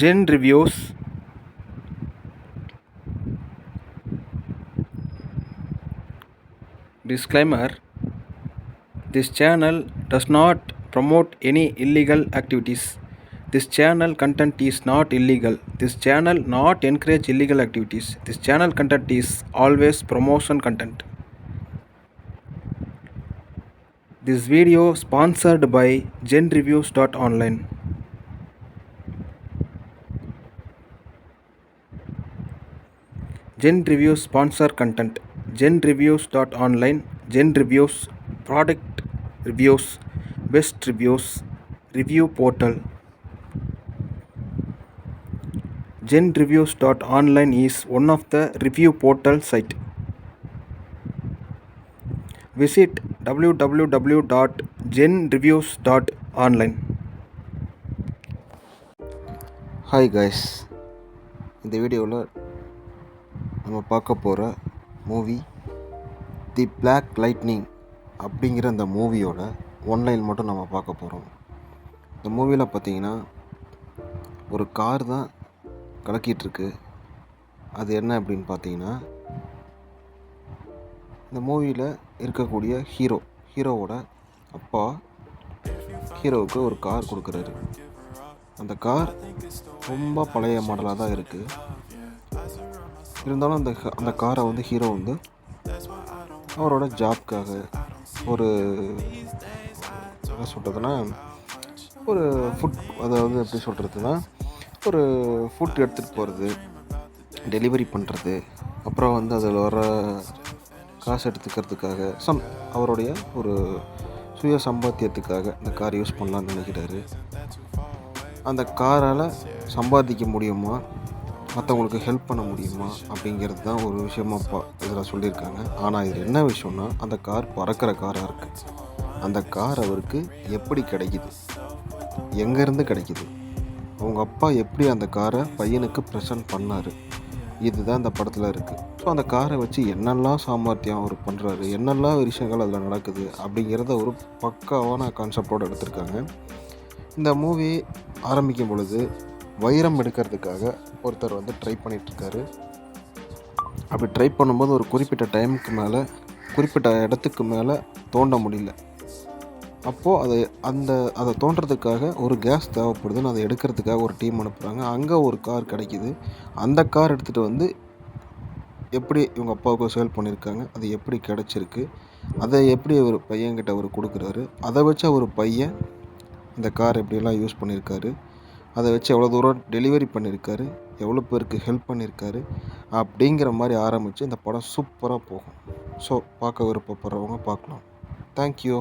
Gen Reviews Disclaimer This channel does not promote any illegal activities. This channel content is not illegal. This channel not encourage illegal activities. This channel content is always promotion content. This video sponsored by genreviews.online. Gen reviews sponsor content Gen reviews dot online Gen reviews product reviews best reviews review portal Gen reviews dot online is one of the review portal site visit W W W dot Gen reviews dot online hi guys இந்த வீடியோவில் நம்ம பார்க்க போகிற movie தி black lightning அப்படிங்கிற அந்த மூவியோட one line மட்டும் நம்ம பார்க்க போகிறோம் இந்த மூவியில் பார்த்தீங்கன்னா ஒரு கார் தான் கலக்கிட்டுருக்கு. அது என்ன அப்படின்னு பார்த்தீங்கன்னா இந்த மூவியில் இருக்கக்கூடிய ஹீரோ ஹீரோவோட அப்பா ஹீரோவுக்கு ஒரு கார் கொடுக்குறாரு. அந்த கார் ரொம்ப பழைய மாடலாக தான் இருக்குது இருந்தாலும் அந்த அந்த காரை வந்து ஹீரோ வந்து அவரோட ஜாப்க்காக ஒரு என்ன சொல்கிறதுனா ஒரு ஃபுட் அதாவது எப்படி சொல்கிறதுனா ஒரு ஃபுட் எடுத்துகிட்டு போகிறது டெலிவரி பண்ணுறது அப்புறம் வந்து அதில் வர காசு எடுத்துக்கிறதுக்காக சம் அவருடைய ஒரு சுய சம்பாத்தியத்துக்காக இந்த கார் யூஸ் பண்ணலான்னு நினைக்கிறாரு. அந்த காரால் சம்பாதிக்க முடியுமா? மற்றவங்களுக்கு ஹெல்ப் பண்ண முடியுமா அப்படிங்கிறது தான் ஒரு விஷயமா பா இதில் சொல்லியிருக்காங்க. ஆனால் இதில் என்ன விஷயம்னா அந்த கார் பறக்கிற காராக இருக்குது அந்த கார் அவருக்கு எப்படி கிடைக்குது? எங்கேருந்து கிடைக்குது? அவங்க அப்பா எப்படி அந்த காரை பையனுக்கு ப்ரெசன்ட் பண்ணார்? இதுதான் இந்த படத்தில் இருக்குது ஸோ அந்த காரை வச்சு என்னெல்லாம் சாமர்த்தியம் அவர் பண்ணுறாரு என்னெல்லாம் விஷயங்கள் அதில் நடக்குது? அப்படிங்கிறத ஒரு பக்காவான கான்செப்டோடு எடுத்திருக்காங்க. இந்த மூவி ஆரம்பிக்கும் பொழுது வைரம் எடுக்கிறதுக்காக ஒருத்தர் வந்து ட்ரை பண்ணிகிட்ருக்காரு அப்படி ட்ரை பண்ணும்போது ஒரு குறிப்பிட்ட டைமுக்கு மேலே குறிப்பிட்ட இடத்துக்கு மேலே தோண்ட முடியல. அப்போது அதை அந்த அதை தோன்றதுக்காக ஒரு கேஸ் தேவைப்படுதுன்னு அதை எடுக்கிறதுக்காக ஒரு டீம் அனுப்புகிறாங்க அங்கே ஒரு கார் கிடைக்கிது. அந்த கார் எடுத்துகிட்டு வந்து எப்படி இவங்க அப்பாவுக்கு சேல் பண்ணியிருக்காங்க அது எப்படி கிடச்சிருக்கு அதை எப்படி ஒரு பையன்கிட்ட அவர் கொடுக்குறாரு அதை வச்சு ஒரு பையன் இந்த கார் எப்படியெல்லாம் யூஸ் பண்ணியிருக்காரு அதை வச்சு எவ்வளோ தூரம் டெலிவரி பண்ணியிருக்காரு எவ்வளோ பேருக்கு ஹெல்ப் பண்ணியிருக்காரு அப்படிங்கிற மாதிரி ஆரம்பித்து இந்த படம் சூப்பராக போகும். ஸோ பார்க்க விருப்பப்படுறவங்க பார்க்கலாம். தேங்க்யூ.